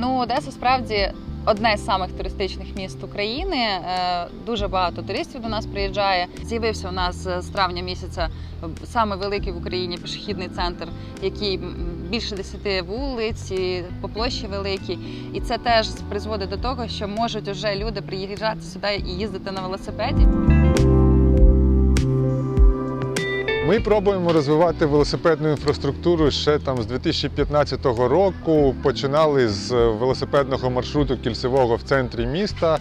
Ну, Одеса справді одне з самих туристичних міст України. Е, Дуже багато туристів до нас приїжджає. З'явився у нас з травня місяця саме великий в Україні пішохідний центр, який більше 10 вулиць, по площі великій. І це теж призводить до того, що можуть уже люди приїжджати сюди і їздити на велосипеді. Ми пробуємо розвивати велосипедну інфраструктуру ще там з 2015 року. Починали з велосипедного маршруту кільцевого в центрі міста,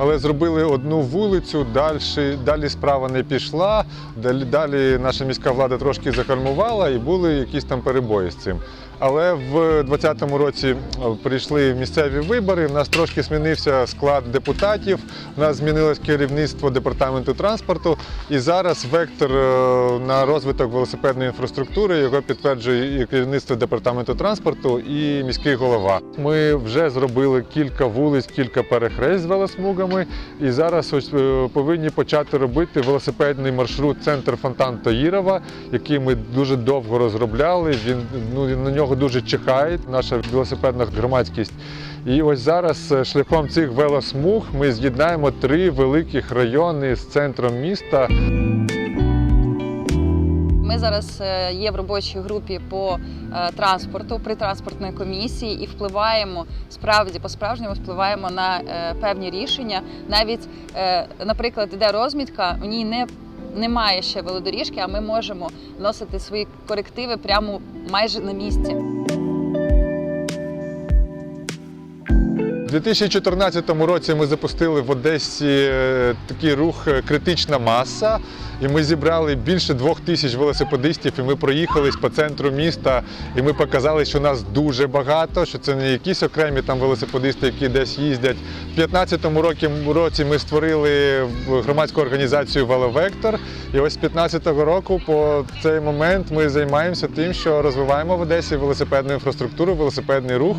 але зробили одну вулицю. Далі, далі справа не пішла. Далі, далі наша міська влада трошки закальмувала і були якісь там перебої з цим. Але в 2020 році е, прийшли місцеві вибори. В нас трошки змінився склад депутатів. У нас змінилось керівництво департаменту транспорту. І зараз вектор е, на розвиток велосипедної інфраструктури його підтверджує і керівництво департаменту транспорту, і міський голова. Ми вже зробили кілька вулиць, кілька перехрест з велосмугами. І зараз ось е, повинні почати робити велосипедний маршрут центр Фонтан Таїрова, який ми дуже довго розробляли. Він ну на нього дуже чекає наша велосипедна громадськість. І ось зараз е, шляхом цих велосмуг ми з'єднаємо три великих райони з центром міста. Ми зараз е, є в робочій групі по е, транспорту при транспортній комісії і впливаємо справді по справжньому впливаємо на е, певні рішення. Навіть, наприклад, іде розмітка, в ній не немає ще велодоріжки, а ми можемо вносити свої корективи прямо майже на місці. У 2014 році ми запустили в Одесі е, такий рух е, критична маса. І ми зібрали більше двох тисяч велосипедистів, і ми проїхались по центру міста, і ми показали, що нас дуже багато, що це не якісь окремі там велосипедисти, які десь їздять. У 2015 році, ми створили громадську організацію Веловектор. І ось з 2015 року по цей момент ми займаємося тим, що розвиваємо в Одесі велосипедну інфраструктуру, велосипедний рух.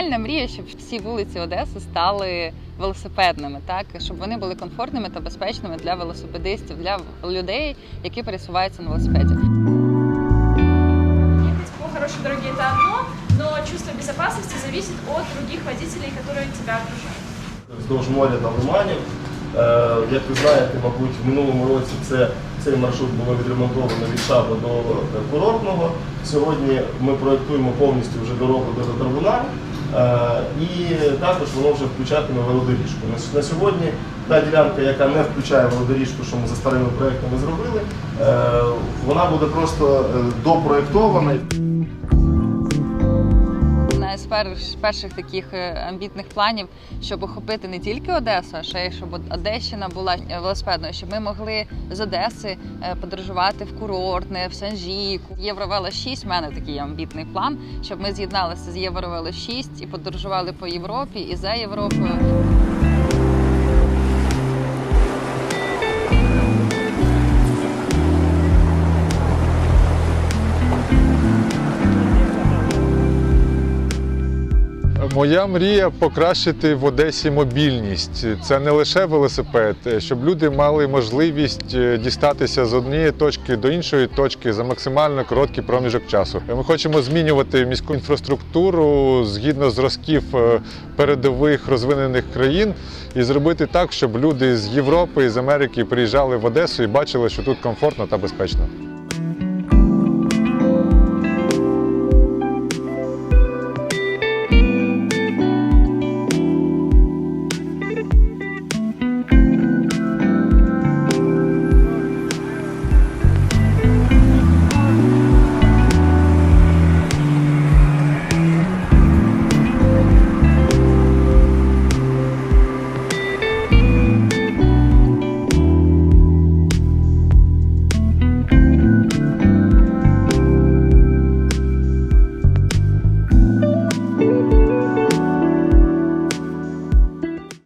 Глобальна мрія, щоб всі вулиці Одеси стали велосипедними, так щоб вони були комфортними та безпечними для велосипедистів, для людей, які пересуваються на велосипеді. Хорошей дороге это одно, но чувство безопасности зависит от других водителей, которые тебя окружают. вздовж моря та лиманів. Е, Як ви знаєте, мабуть, в минулому році це, цей маршрут було відремонтовано від Шаба до е, курортного. Сьогодні ми проєктуємо повністю вже дорогу до Татарбуна. Е, І також воно вже включатиме велодоріжку. На сьогодні та ділянка, яка не включає велодоріжку, що ми за старими проектами зробили, е, вона буде просто допроектована. допроєктована. З перш- перших таких е, амбітних планів, щоб охопити не тільки Одесу, а ще й щоб Одещина була е, велосипедною, щоб ми могли з Одеси е, подорожувати в курортне, в Санжійку. Євровело 6 в мене такий амбітний план, щоб ми з'єдналися з Євровело 6 і подорожували по Європі і за Європою. Моя мрія покращити в Одесі мобільність. Це не лише велосипед, щоб люди мали можливість е, дістатися з однієї точки до іншої точки за максимально короткий проміжок часу. Ми хочемо змінювати міську інфраструктуру згідно зразків е, передових розвинених країн і зробити так, щоб люди з Європи і з Америки приїжджали в Одесу і бачили, що тут комфортно та безпечно.